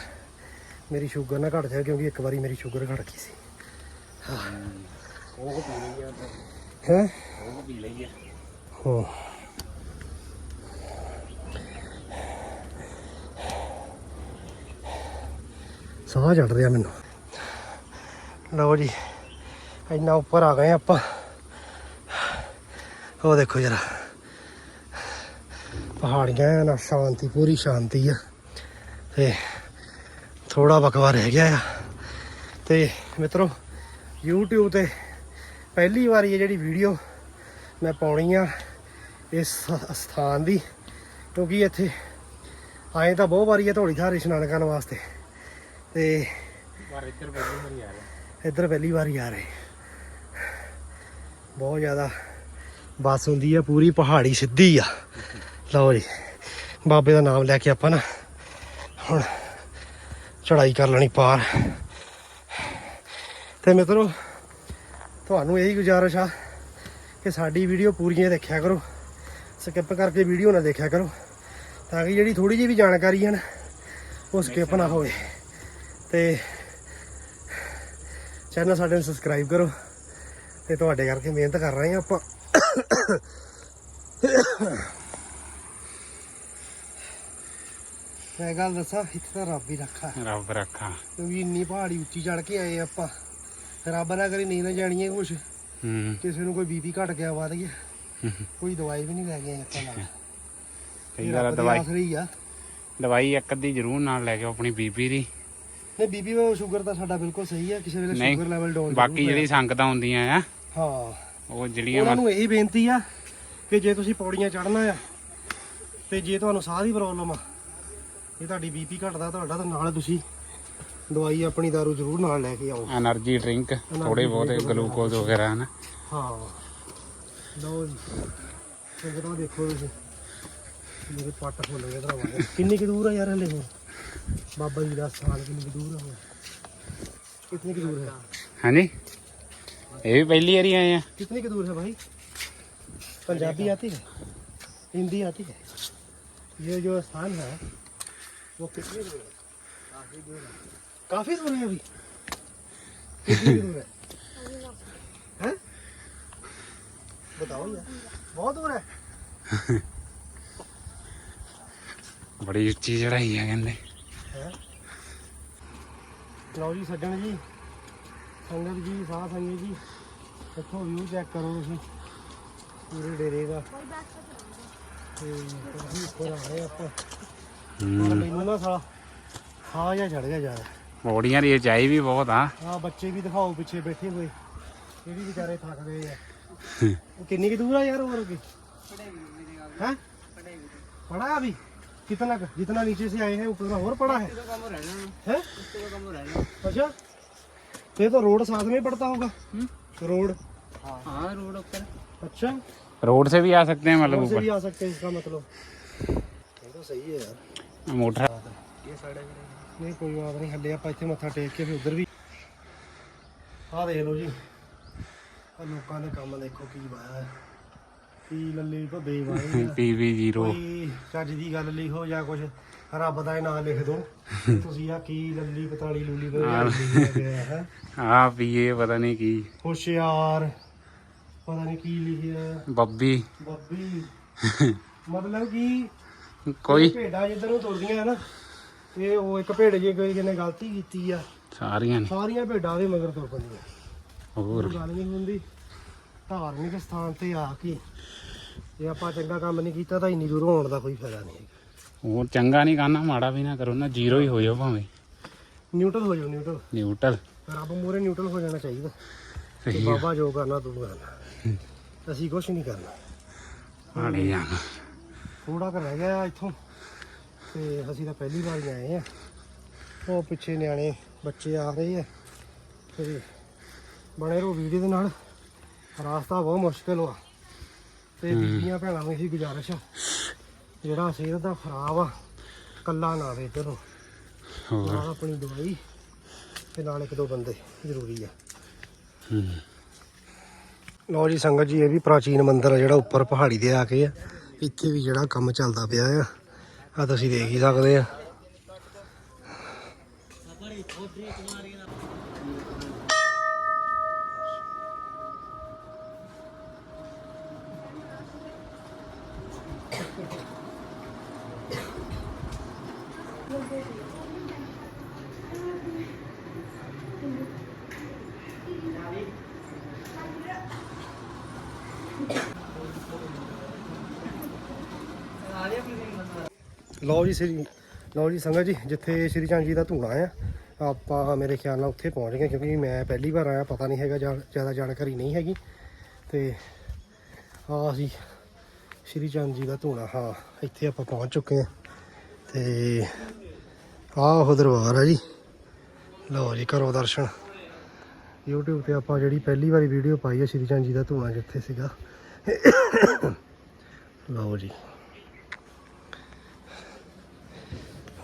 S2: ਮੇਰੀ ਸ਼ੂਗਰ ਨਾ ਘਟ ਜਾਏ ਕਿਉਂਕਿ ਇੱਕ ਵਾਰੀ ਮੇਰੀ ਸ਼ੂਗਰ ਘਟ ਗਈ ਸੀ।
S1: ਉਹ ਪੀ ਲਈ ਆ।
S2: ਹੈ?
S1: ਉਹ ਪੀ ਲਈ ਆ।
S2: ਹਾਂ ਸਾਹ ਚੜ ਰਿਹਾ ਮੈਨੂੰ। ਲਓ ਜੀ ਇੰਨਾ ਉੱਪਰ ਆ ਗਏ ਆਪਾਂ। ਉਹ ਦੇਖੋ ਜਰਾ। ਪਹਾੜੀਆਂ ਨਾ ਸ਼ਾਂਤੀ ਪੂਰੀ ਸ਼ਾਂਤੀ ਆ। ਤੇ ਥੋੜਾ ਬਕਵਾ ਰਹਿ ਗਿਆ ਆ। ਤੇ ਮਿੱਤਰੋ YouTube ਤੇ ਪਹਿਲੀ ਵਾਰੀ ਇਹ ਜਿਹੜੀ ਵੀਡੀਓ ਮੈਂ ਪਾਉਣੀ ਆ ਇਸ ਸਥਾਨ ਦੀ ਕਿਉਂਕਿ ਇੱਥੇ ਆਏ ਤਾਂ ਬਹੁਤ ਵਾਰੀ ਹੈ ਧੌਲੀ ਥਾਰ ਇਸ਼ਨਾਨ ਕਰਨ ਵਾਸਤੇ। ਤੇ
S1: ਆ
S2: ਇੱਧਰ ਪਹਿਲੀ ਵਾਰੀ ਆ ਰਹੇ। ਬਹੁਤ ਜ਼ਿਆਦਾ ਬੱਸ ਹੁੰਦੀ ਆ ਪੂਰੀ ਪਹਾੜੀ ਸਿੱਧੀ ਆ। ਲਓ ਜੀ ਬਾਬੇ ਦਾ ਨਾਮ ਲੈ ਕੇ ਆਪਾਂ ਨਾ ਹੁਣ ਚੜਾਈ ਕਰ ਲੈਣੀ ਪਾਰ। ਤੇ ਮਿੱਤਰੋ ਤੁਹਾਨੂੰ ਇਹੀ ਗੁਜ਼ਾਰਿਸ਼ ਆ ਕਿ ਸਾਡੀ ਵੀਡੀਓ ਪੂਰੀਆਂ ਦੇਖਿਆ ਕਰੋ। ਸਕਿਪ ਕਰਕੇ ਵੀਡੀਓ ਨਾ ਦੇਖਿਆ ਕਰੋ। ਤਾਂ ਕਿ ਜਿਹੜੀ ਥੋੜੀ ਜਿਹੀ ਵੀ ਜਾਣਕਾਰੀ ਹੈ ਨਾ ਉਹ ਸਕਿਪ ਨਾ ਹੋਵੇ। ਤੇ ਚੈਨਲ ਸਾਡੇ ਨੂੰ ਸਬਸਕ੍ਰਾਈਬ ਕਰੋ। ਤੇ ਤੁਹਾਡੇ ਕਰਕੇ ਮਿਹਨਤ ਕਰ ਰਹੇ ਹਾਂ ਆਪਾਂ। ਮੈਂ ਗੱਲ ਦੱਸਾਂ ਇੱਥੇ ਤਾਂ ਰੱਬ ਹੀ ਰੱਖਾ।
S1: ਰੱਬ ਰੱਖਾ।
S2: ਕਿਉਂਕਿ ਇੰਨੀ ਪਹਾੜੀ ਉੱਚੀ ਚੜ ਕੇ ਆਏ ਆਪਾਂ। ਰੱਬ ਨਾ ਕਰੇ ਨਹੀਂ ਨਾ ਜਾਣੀਏ ਕੁਛ।
S1: ਹੂੰ।
S2: ਕਿਸੇ ਨੂੰ ਕੋਈ ਬੀਪੀ ਘਟ ਗਿਆ ਵੱਧ ਗਿਆ। ਕੋਈ ਦਵਾਈ ਵੀ ਨਹੀਂ ਲੈ ਗਏ ਆਪਾਂ ਨਾਲ।
S1: ਕਈ ਵਾਰ
S2: ਦੀ
S1: ਦਵਾਈ।
S2: ਆਖਰੀ ਆ।
S1: ਦਵਾਈ ਇੱਕ ਅੱਧੀ ਜ਼ਰੂਰ ਨਾਲ ਲੈ ਕੇ ਆਪਣੀ ਬੀਬੀ ਦੀ।
S2: ਨਹੀਂ ਬੀਪੀ ਵਾ ਸ਼ੂਗਰ ਤਾਂ ਸਾਡਾ ਬਿਲਕੁਲ ਸਹੀ ਆ। ਕਿਸੇ ਵੇਲੇ ਸ਼ੂਗਰ ਲੈਵਲ ਡਾਊਨ
S1: ਬਾਕੀ ਜਿਹੜੀ ਸੰਗਤਾਂ ਹੁੰਦੀਆਂ ਆ
S2: ਹਾਂ।
S1: ਉਹ ਜਿਹੜੀਆਂ
S2: ਉਹਨਾਂ ਨੂੰ ਇਹੀ ਬੇਨਤੀ ਆ ਕਿ ਜੇ ਤੁਸੀਂ ਪੌੜੀਆਂ ਚੜ੍ਹਨਾ ਆ ਤੇ ਜੇ ਤੁਹਾਨੂੰ ਸਾਹ ਦੀ ਪ੍ਰੋਬਲਮ ਆ ਇਹ ਤੁਹਾਡੀ ਬੀਪੀ ਘਟਦਾ ਤੁਹਾਡਾ ਤਾਂ ਨਾਲ ਤੁਸੀਂ ਦਵਾਈ ਆਪਣੀ दारू ਜ਼ਰੂਰ ਨਾਲ ਲੈ ਕੇ ਆਓ।
S1: એનર્ਜੀ ਡਰਿੰਕ ਥੋੜੇ ਬਹੁਤੇ ਗਲੂਕੋਜ਼ ਵਗੈਰਾ ਹਨ?
S2: ਹਾਂ। ਲਓ ਜੀ। ਸੰਗਤਾਂ ਦੇਖੋ ਤੁਸੀਂ। ਮੇਰੇ ਪੱਟ ਖੋਲ ਗਏ ਭਰਾਵਾ। ਕਿੰਨੀ ਕਿ ਦੂਰ ਆ ਯਾਰ ਹਲੇ ਹੋਰ ਬਾਬਾ ਜੀ ਦਾ ਸਥਾਨ ਕਿੰਨੀ ਕਿ ਦੂਰ ਆ ਕਿੰਨੀ ਕਿ ਦੂਰ ਹੈ?
S1: ਹਾਂਜੀ? ਇਹ ਵੀ ਪਹਿਲੀ ਵਾਰੀ ਆਏ ਆ।
S2: कितनी की दूर है भाई पंजाबी आती है हिंदी आती है ये जो स्थान है वो कितनी दूर है काफी दूर है अभी कितनी दूर है हैं बताओ यार बहुत दूर है
S1: ਬੜੀ ਉੱਚੀ ਚੜਾਈ ਆ ਕਹਿੰਦੇ
S2: हैं ਲਓ ਜੀ ਸੱਜਣ ਜੀ ਸੰਗਤ ਜੀ ਸਾਹ ਸੰਗਤ ਜੀ ਇੱਥੋਂ ਵਿਊ ਚੈੱਕ ਕਰੋ ਤੁਸੀਂ ਪੂਰੇ ਡੇਰੇ ਦਾ ਤੇ ਕਾਫੀ ਉੱਪਰ ਆ ਰਹੇ ਆਪਾਂ ਪਰ
S1: ਹੂੰ
S2: ਮੈਨੂੰ ਨਾ ਸਾਲਾ ਸਾਹ ਜਿਹਾ ਚੜ ਗਿਆ ਯਾਰ
S1: ਪੌੜੀਆਂ ਦੀ ਉਚਾਈ ਵੀ ਬਹੁਤ ਆ
S2: ਆ ਬੱਚੇ ਵੀ ਦਿਖਾਓ ਪਿੱਛੇ ਬੈਠੇ ਹੋਏ ਇਹ ਵੀ ਵਿਚਾਰੇ ਥੱਕ ਗਏ ਆ ਉਹ ਕਿੰਨੀ ਕਿ ਦੂਰ ਆ यार और की हैं पड़ा है अभी कितना का जितना नीचे से आए हैं उतना और पड़ा है हैं अच्छा ये तो रोड साथ में ही पड़ता होगा रोड
S3: हाँ रोड ऊपर
S2: अच्छा
S1: रोड से भी आ सकते हैं मतलब
S2: रोड से
S1: ऊपर
S2: भी आ सकते हैं इसका मतलब ये तो सही है यार
S1: ਮੋਟਰ
S2: ਨਹੀਂ ਕੋਈ ਬਾਤ ਨਹੀਂ ਹੱਲੇ ਆਪਾਂ ਇੱਥੇ ਮੱਥਾ ਟੇਕ ਕੇ ਫਿਰ ਉਧਰ ਵੀ। ਆਹ ਦੇਖ ਲਓ ਜੀ ਆਹ ਲੋਕਾਂ ਦੇ ਕੰਮ ਦੇਖੋ ਕੀ ਵਾਇਆ ਹੈ। ਕੀ ਲੱਲੀ ਭੱਬੇ ਵਾਏ
S1: ਪੀਵੀ
S2: 0 ਚੱਜ ਦੀ ਗੱਲ ਲਿਖੋ ਜਾਂ ਕੁਝ ਰੱਬ ਦਾ ਹੀ ਨਾਂ ਲਿਖ ਦਿਓ (laughs) ਤੁਸੀਂ ਆ ਕੀ ਲੱਲੀ ਪਤਾਲੀ ਲੂਲੀ ਬੋਲੀ (laughs) ਹੈ
S1: ਆ ਪੀਏ ਪਤਾ ਨਹੀਂ ਕੀ।
S2: ਹੋਸ਼ਿਆਰ ਪਤਾ ਨਹੀਂ ਕੀ ਲਿਖਿਆ।
S1: ਬੱਬੀ।
S2: ਬੱਬੀ। ਮਤਲਬ ਕਿ
S1: ਕੋਈ?
S2: ਭੇਡਾਂ ਜਿੱਧਰ ਨੂੰ ਤੁਰਦੀਆਂ ਹਨ ਤੇ ਉਹ ਇੱਕ ਭੇਡ ਜੇ ਕੋਈ ਕਿਨੇ ਗਲਤੀ ਕੀਤੀ ਆ
S1: ਸਾਰੀਆਂ ਨੇ?
S2: ਸਾਰੀਆਂ ਭੇਡਾਂ ਦੇ ਮਗਰ ਤੁਰ ਪੈਂਦੀਆਂ।
S1: ਹੋਰ?
S2: ਗੱਲ ਨਹੀਂ ਹੁੰਦੀ। ਧਾਰਮਿਕ ਸਥਾਨ ਤੇ ਆ ਕੇ ਜੇ ਆਪਾਂ ਚੰਗਾ ਕੰਮ ਨਹੀਂ ਕੀਤਾ ਤਾਂ ਇੰਨੀ ਦੂਰੋਂ ਆਉਣ ਦਾ ਕੋਈ ਫਾਇਦਾ ਨਹੀਂ
S1: ਉਹ ਚੰਗਾ ਨਹੀਂ ਕਰਨਾ ਮਾੜਾ ਵੀ ਨਾ ਕਰੋ ਨਾ ਜ਼ੀਰੋ ਹੀ ਹੋ ਜਾਓ ਭਾਵੇਂ।
S2: ਨਿਊਟਰਲ ਹੋ ਜਾਓ ਨਿਊਟਰਲ
S1: ਨਿਊਟਰਲ
S2: ਰੱਬ ਮੂਰੇ ਨਿਊਟਰਲ ਹੋ ਜਾਣਾ ਚਾਹੀਦਾ।
S1: ਸਹੀ ਆ।
S2: ਬਾਬਾ ਜੋ ਕਰਨਾ ਤੂੰ ਕਰਨਾ। ਅਸੀਂ ਕੁਝ ਨਹੀਂ ਕਰਨਾ।
S1: ਆੜੇ ਜਾਣਾ।
S2: ਥੋੜਾ ਕੁ ਰਹਿ ਗਿਆ ਇੱਥੋਂ। ਤੇ ਅਸੀਂ ਤਾਂ ਪਹਿਲੀ ਵਾਰ ਆਏ ਆ। ਉਹ ਪਿੱਛੇ ਨਿਆਣੇ ਬੱਚੇ ਆ ਰਹੇ ਆ। ਤੇ ਬਣੇ ਰਹੋ ਵੀਡੀਓ ਦੇ ਨਾਲ। ਰਾਸਤਾ ਬਹੁਤ ਮੁਸ਼ਕਲ ਆ ਤੇ ਬੀਬੀਆਂ ਭੈਣਾਂ ਨੂੰ ਇਹੀ ਗੁਜ਼ਾਰਿਸ਼ ਆ। ਜਿਹੜਾ ਸਿਹਤ ਦਾ ਖਰਾਬ ਆ ਕੱਲਾ ਨਾ ਵੇ ਇੱਧਰੋਂ ਨਾਲ ਆਪਣੀ ਦਵਾਈ ਤੇ ਨਾਲ ਇੱਕ ਦੋ ਬੰਦੇ ਜ਼ਰੂਰੀ ਆ। ਲਓ ਜੀ ਸੰਗਤ ਜੀ ਇਹ ਵੀ ਪ੍ਰਾਚੀਨ ਮੰਦਿਰ ਆ ਜਿਹੜਾ ਉੱਪਰ ਪਹਾੜੀ ਤੇ ਆ ਕੇ ਆ। ਇੱਥੇ ਵੀ ਜਿਹੜਾ ਕੰਮ ਚੱਲਦਾ ਪਿਆ ਆ ਆ ਤੁਸੀਂ ਦੇਖ ਹੀ ਸਕਦੇ ਆ। ਲਓ ਜੀ ਸ੍ਰੀ ਲਓ ਜੀ ਸੰਗਤ ਜੀ, ਜਿੱਥੇ ਸ੍ਰੀ ਚੰਦ ਜੀ ਦਾ ਧੂਣਾ ਆ, ਆਪਾਂ ਮੇਰੇ ਖਿਆਲ ਨਾਲ ਉੱਥੇ ਪਹੁੰਚ ਗਏ ਕਿਉਂਕਿ ਮੈਂ ਪਹਿਲੀ ਵਾਰ ਆਇਆ, ਪਤਾ ਨਹੀਂ ਹੈਗਾ ਜਾਣ- ਜ਼ਿਆਦਾ ਜਾਣਕਾਰੀ ਨਹੀਂ ਹੈਗੀ। ਤੇ ਆ ਜੀ, ਸ੍ਰੀ ਚੰਦ ਜੀ ਦਾ ਧੂਣਾ, ਹਾਂ, ਇੱਥੇ ਆਪਾਂ ਪਹੁੰਚ ਚੁੱਕੇ ਹਾਂ ਤੇ ਆਹ ਉਹ ਦਰਬਾਰ ਆ ਜੀ। ਲਓ ਜੀ ਕਰੋ ਦਰਸ਼ਨ। YouTube ਤੇ ਆਪਾਂ ਜਿਹੜੀ ਪਹਿਲੀ ਵਾਰੀ ਵੀਡੀਓ ਪਾਈ ਹੈ ਸ੍ਰੀ ਚੰਦ ਜੀ ਦਾ ਧੂਣਾ, ਜਿੱਥੇ ਸੀਗਾ। ਲਓ ਜੀ।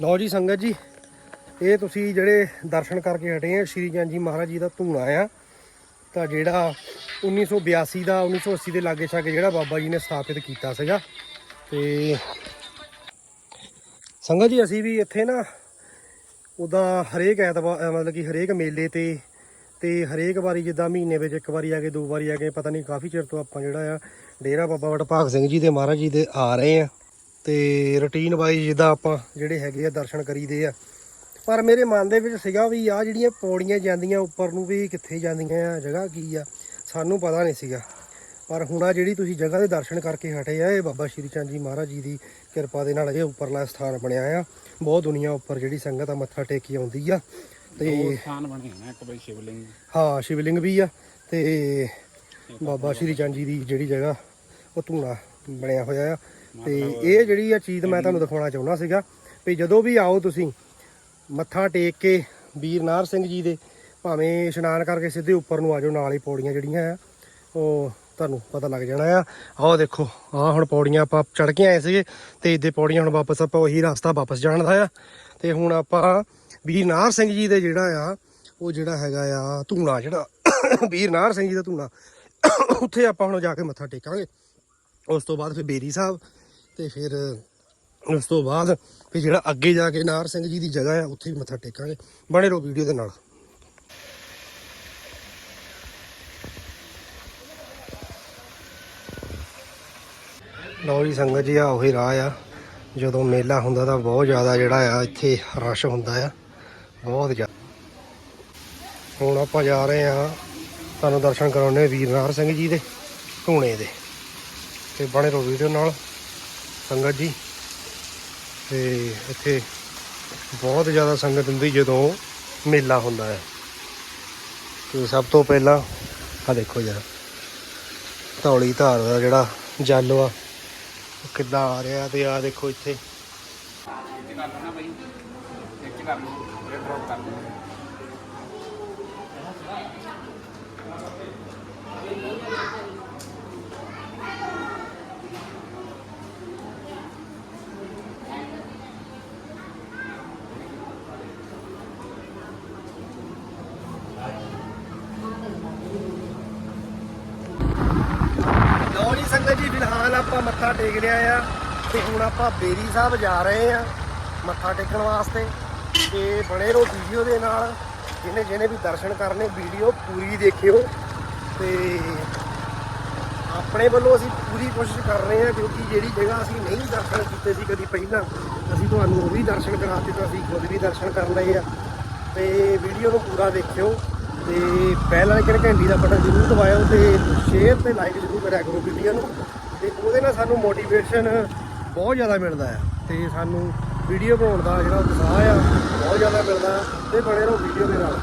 S2: ਲਓ ਜੀ ਸੰਗਤ ਜੀ, ਇਹ ਤੁਸੀਂ ਜਿਹੜੇ ਦਰਸ਼ਨ ਕਰਕੇ ਹਟੇ ਆ, ਸ਼੍ਰੀ ਜਨ ਜੀ ਮਹਾਰਾਜ ਜੀ ਦਾ ਧੂਣਾ ਆ। ਤਾਂ ਜਿਹੜਾ 1982 ਦਾ 1980 ਦੇ ਲਾਗੇ ਛਾਗੇ ਜਿਹੜਾ ਬਾਬਾ ਜੀ ਨੇ ਸਥਾਪਿਤ ਕੀਤਾ ਸੀਗਾ। ਤੇ ਸੰਗਤ ਜੀ, ਅਸੀਂ ਵੀ ਇੱਥੇ ਨਾ ਉਹਦਾ ਹਰੇਕ ਐਤਵਾਰ ਮਤਲਬ ਕਿ ਹਰੇਕ ਮੇਲੇ ਤੇ ਤੇ ਹਰੇਕ ਵਾਰੀ ਜਿੱਦਾਂ ਮਹੀਨੇ ਵਿੱਚ ਇੱਕ ਵਾਰੀ ਆ ਗਏ ਦੋ ਵਾਰੀ ਆ ਗਏ ਪਤਾ ਨਹੀਂ ਕਾਫੀ ਚਿਰ ਤੋਂ ਆਪਾਂ ਜਿਹੜਾ ਆ, ਡੇਰਾ ਬਾਬਾ ਵਡਭਾਗ ਸਿੰਘ ਜੀ ਦੇ ਮਹਾਰਾਜ ਜੀ ਦੇ ਆ ਰਹੇ ਆ। ਤੇ ਰੁਟੀਨ ਵਾਈਜ਼ ਜਿੱਦਾਂ ਆਪਾਂ ਜਿਹੜੇ ਹੈਗੇ ਆ ਦਰਸ਼ਨ ਕਰੀਦੇ ਆ। ਪਰ ਮੇਰੇ ਮਨ ਦੇ ਵਿੱਚ ਸੀਗਾ ਵੀ ਆ ਜਿਹੜੀਆਂ ਪੌੜੀਆਂ ਜਾਂਦੀਆਂ ਉੱਪਰ ਨੂੰ ਵੀ ਕਿੱਥੇ ਜਾਂਦੀਆਂ ਆ ਜਗ੍ਹਾ ਕੀ ਆ ਸਾਨੂੰ ਪਤਾ ਨਹੀਂ ਸੀਗਾ। ਪਰ ਹੁਣ ਆ ਜਿਹੜੀ ਤੁਸੀਂ ਜਗ੍ਹਾ ਦੇ ਦਰਸ਼ਨ ਕਰਕੇ ਹਟੇ ਆ ਇਹ ਬਾਬਾ ਸ਼੍ਰੀ ਚੰਦ ਜੀ ਮਹਾਰਾਜ ਜੀ ਦੀ ਕਿਰਪਾ ਦੇ ਨਾਲ ਇਹ ਉੱਪਰਲਾ ਸਥਾਨ ਬਣਿਆ ਆ। ਬਹੁਤ ਦੁਨੀਆ ਉੱਪਰ ਜਿਹੜੀ ਸੰਗਤ ਆ ਮੱਥਾ ਟੇਕੀ ਆਉਂਦੀ ਆ। ਤੇ
S1: ਸਥਾਨ ਬਣੇ ਨੇ ਇੱਕ ਬਈ ਸ਼ਿਵਲਿੰਗ।
S2: ਹਾਂ ਸ਼ਿਵਲਿੰਗ ਵੀ ਆ ਤੇ ਬਾਬਾ ਸ਼੍ਰੀ ਚੰਦ ਜੀ ਦੀ ਜਿਹੜੀ ਜਗ੍ਹਾ ਉਹ ਧੂਣਾ ਬਣਿਆ ਹੋਇਆ ਆ। ਤੇ ਇਹ ਜਿਹੜੀ ਆ ਚੀਜ਼ ਮੈਂ ਤੁਹਾਨੂੰ ਦਿਖਾਉਣਾ ਚਾਹੁੰਦਾ ਸੀਗਾ ਵੀ ਜਦੋਂ ਵੀ ਆਓ ਤੁਸੀਂ ਮੱਥਾ ਟੇਕ ਕੇ ਵੀਰ ਨਾਰ ਸਿੰਘ ਜੀ ਦੇ ਭਾਵੇਂ ਇਸ਼ਨਾਨ ਕਰਕੇ ਸਿੱਧੇ ਉੱਪਰ ਨੂੰ ਆ ਜਾਓ ਨਾਲ ਹੀ ਪੌੜੀਆਂ ਜਿਹੜੀਆਂ ਆ ਉਹ ਤੁਹਾਨੂੰ ਪਤਾ ਲੱਗ ਜਾਣਾ ਆ। ਆਹ ਦੇਖੋ ਆਹ ਹੁਣ ਪੌੜੀਆਂ ਆਪਾਂ ਚੜ ਕੇ ਆਏ ਸੀਗੇ ਤੇ ਇੱਦੇ ਪੌੜੀਆਂ ਹੁਣ ਵਾਪਸ ਆਪਾਂ ਉਹੀ ਰਸਤਾ ਵਾਪਸ ਜਾਣ ਦਾ ਆ। ਤੇ ਹੁਣ ਆਪਾਂ ਵੀਰ ਨਾਰ ਸਿੰਘ ਜੀ ਦੇ ਜਿਹੜਾ ਆ ਉਹ ਜਿਹੜਾ ਹੈਗਾ ਆ ਧੂਣਾ ਜਿਹੜਾ ਵੀਰ ਨਾਰ ਸਿੰਘ ਜੀ ਦਾ ਧੂਣਾ ਉੱਥੇ ਆਪਾਂ ਹੁਣ ਜਾ ਕੇ ਮੱਥਾ ਟੇਕਾਂਗੇ। ਉਸ ਤੋਂ ਬਾਅਦ ਫਿਰ ਬੇਰੀ ਸਾਹਿਬ ਤੇ ਫਿਰ ਉਸ ਤੋਂ ਬਾਅਦ ਫਿਰ ਜਿਹੜਾ ਅੱਗੇ ਜਾ ਕੇ ਨਾਰ ਸਿੰਘ ਜੀ ਦੀ ਜਗ੍ਹਾ ਆ, ਉੱਥੇ ਵੀ ਮੱਥਾ ਟੇਕਾਂਗੇ। ਬਣੇ ਰਹੋ ਵੀਡੀਓ ਦੇ ਨਾਲ। ਲਓ ਜੀ, ਸੰਗਤ ਜੀ ਆ ਉਹੀ ਰਾਹ ਆ। ਜਦੋਂ ਮੇਲਾ ਹੁੰਦਾ ਤਾਂ ਬਹੁਤ ਜ਼ਿਆਦਾ ਜਿਹੜਾ ਆ, ਇੱਥੇ ਰਸ਼ ਹੁੰਦਾ ਆ। ਬਹੁਤ ਜ਼ਿਆਦਾ ਹੁਣ ਆਪਾਂ ਜਾ ਰਹੇ ਆ, ਤੁਹਾਨੂੰ ਦਰਸ਼ਨ ਕਰਾਉਣੇ ਵੀਰਨਾਰ ਸਿੰਘ ਜੀ ਦੇ ਧੂਣੇ ਦੇ। ਤੇ ਬਣੇ ਰਹੋ ਵੀਡੀਓ ਨਾਲ। ਸੰਗਤ ਜੀ। ਤੇ ਇੱਥੇ ਬਹੁਤ ਜ਼ਿਆਦਾ ਸੰਗਤ ਹੁੰਦੀ ਜਦੋਂ ਮੇਲਾ ਹੁੰਦਾ ਹੈ। ਤੇ ਸਭ ਤੋਂ ਪਹਿਲਾਂ ਆ ਦੇਖੋ ਜਰਾ ਧੌਲੀ ਧਾਰ ਦਾ ਜਿਹੜਾ ਜਲ ਆ ਉਹ ਕਿੱਦਾਂ ਆ ਰਿਹਾ ਤੇ ਆ ਦੇਖੋ ਇੱਥੇ।
S1: ਇੱਕ ਕਰ ਲੈਣਾ ਬਈ ਇੱਕ ਕਰ ਲਓ ਇਹ ਡ੍ਰੌਪ ਕਰ ਲਓ
S2: ਲਓ ਜੀ ਸੰਗਤ ਜੀ ਫਿਲਹਾਲ ਆਪਾਂ ਮੱਥਾ ਟੇਕ ਲਿਆ ਆ ਤੇ ਹੁਣ ਆਪਾਂ ਬੇਰੀ ਸਾਹਿਬ ਜਾ ਰਹੇ ਆ ਮੱਥਾ ਟੇਕਣ ਵਾਸਤੇ ਤੇ ਬਣੇ ਰਹੋ ਵੀਡੀਓ ਦੇ ਨਾਲ ਜਿਹਨੇ ਜਿਹਨੇ ਵੀ ਦਰਸ਼ਨ ਕਰਨੇ, ਵੀਡੀਓ ਪੂਰੀ ਦੇਖਿਓ ਤੇ ਆਪਣੇ ਵੱਲੋਂ ਅਸੀਂ ਪੂਰੀ ਕੋਸ਼ਿਸ਼ ਕਰ ਰਹੇ ਹਾਂ ਕਿਉਂਕਿ ਜਿਹੜੀ ਜਗ੍ਹਾ ਅਸੀਂ ਨਹੀਂ ਦਰਸ਼ਨ ਕੀਤੇ ਸੀ ਕਦੀ ਪਹਿਲਾਂ, ਅਸੀਂ ਤੁਹਾਨੂੰ ਉਹ ਵੀ ਦਰਸ਼ਨ ਕਰਾਤੇ ਦਿੱਤੇ, ਅਸੀਂ ਖੁਦ ਵੀ ਦਰਸ਼ਨ ਕਰ ਲਏ ਆ। ਤੇ ਵੀਡੀਓ ਨੂੰ ਪੂਰਾ ਦੇਖਿਓ ਤੇ ਬੈਲ ਆਈਕਨ ਘੰਟੀ ਦਾ ਬਟਨ ਜ਼ਰੂਰ ਦਬਾਇਓ ਤੇ ਸ਼ੇਅਰ ਤੇ ਲਾਈਕ ਜ਼ਰੂਰ ਕਰਿਆ ਕਰੋ ਵੀਡੀਓ ਨੂੰ। ਤੇ ਉਹਦੇ ਨਾਲ ਸਾਨੂੰ ਮੋਟੀਵੇਸ਼ਨ ਬਹੁਤ ਜ਼ਿਆਦਾ ਮਿਲਦਾ ਆ ਤੇ ਸਾਨੂੰ ਵੀਡੀਓ ਬਣਾਉਣ ਦਾ ਜਿਹੜਾ ਉਤਸ਼ਾਹ ਆ, ਬਹੁਤ ਜ਼ਿਆਦਾ ਮਿਲਦਾ ਤੇ ਬਣੇ ਰਹੋ ਵੀਡੀਓ ਦੇ ਨਾਲ।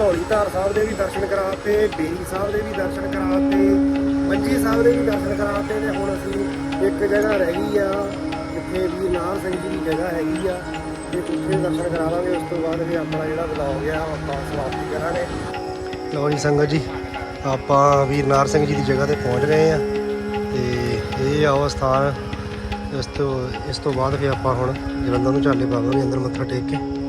S2: ਧੌਲੀਧਾਰ ਸਾਹਿਬ ਦੇ ਵੀ ਦਰਸ਼ਨ ਕਰਾਤੇ, ਬੇਰੀ ਸਾਹਿਬ ਦੇ ਵੀ ਦਰਸ਼ਨ ਕਰਾਤੇ, ਮੰਜੀ ਸਾਹਿਬ ਦੇ ਵੀ ਦਰਸ਼ਨ ਕਰਾਤੇ ਤੇ ਹੁਣ ਅਸੀਂ ਇੱਕ ਜਗ੍ਹਾ ਰਹਿ ਗਈ ਆ, ਜਿੱਥੇ ਵੀ ਨਾਮ ਸਿੰਘ ਜੀ ਦੀ ਜਗ੍ਹਾ ਹੈਗੀ ਆ, ਤੇ ਉੱਥੇ ਦਰਸ਼ਨ ਕਰਾਵਾਂਗੇ ਉਸ ਤੋਂ ਬਾਅਦ ਵੀ ਆਪਣਾ ਜਿਹੜਾ ਬਲੌਗ ਆ, ਆਪਾਂ ਸਮਾਪਤੀ ਕਰਾਂਗੇ। ਲਓ ਜੀ ਸੰਗਤ ਜੀ, ਆਪਾਂ ਵੀਰ ਨਾਰ ਸਿੰਘ ਜੀ ਦੀ ਜਗ੍ਹਾ ਤੇ ਪਹੁੰਚ ਗਏ ਆ, ਤੇ ਇਹ ਆ ਉਹ ਸਥਾਨ, ਇਸ ਤੋਂ ਇਸ ਤੋਂ ਬਾਅਦ ਫਿਰ ਆਪਾਂ ਹੁਣ ਜਲੰਧਰ ਨੂੰ ਚਾਲੇ ਪਾਵਾਂਗੇ ਅੰਦਰ ਮੱਥਾ ਟੇਕ ਕੇ।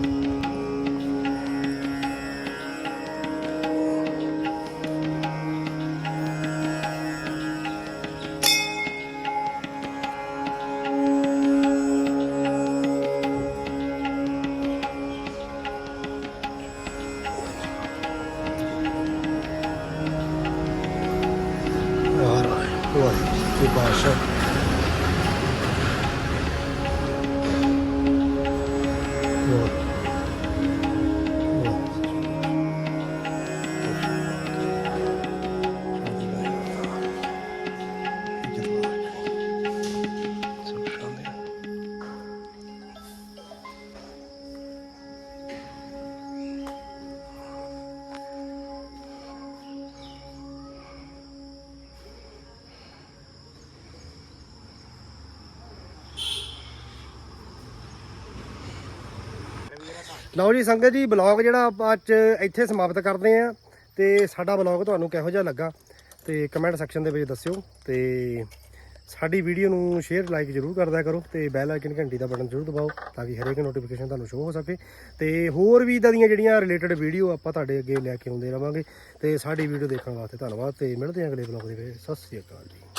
S2: ਲਓ ਜੀ ਸੰਗਤ ਜੀ ਬਲੌਗ ਜਿਹੜਾ ਆਪਾਂ ਅੱਜ ਇੱਥੇ ਸਮਾਪਤ ਕਰਦੇ ਆਂ ਤੇ ਸਾਡਾ ਬਲੌਗ ਤੁਹਾਨੂੰ ਕਿਹੋ ਜਿਹਾ ਲੱਗਾ ਤੇ ਕਮੈਂਟ ਸੈਕਸ਼ਨ ਦੇ ਵਿੱਚ ਦੱਸਿਓ ਤੇ ਸਾਡੀ ਵੀਡੀਓ ਨੂੰ ਸ਼ੇਅਰ ਲਾਈਕ ਜਰੂਰ ਕਰਦਿਆ ਕਰੋ ਤੇ ਬੈਲ ਆਈਕਨ ਘੰਟੀ ਦਾ ਬਟਨ ਜਰੂਰ ਦਬਾਓ ਤਾਂ ਕਿ ਹਰੇਕ ਨੋਟੀਫਿਕੇਸ਼ਨ ਤੁਹਾਨੂੰ ਸ਼ੋ ਹੋ ਸਕੇ ਤੇ ਹੋਰ ਵੀ ਇਦਾਂ ਦੀਆਂ ਜਿਹੜੀਆਂ ਰਿਲੇਟਡ ਵੀਡੀਓ ਆਪਾਂ ਤੁਹਾਡੇ ਅੱਗੇ ਲੈ ਕੇ ਆਉਂਦੇ ਰਵਾਂਗੇ ਤੇ ਸਾਡੀ ਵੀਡੀਓ ਦੇਖਣ ਵਾਸਤੇ ਧੰਨਵਾਦ ਤੇ ਮਿਲਦੇ ਹਾਂ ਅਗਲੇ ਬਲੌਗ ਦੇ ਵਿੱਚ। ਸਤਿ ਸ੍ਰੀ ਅਕਾਲ ਜੀ।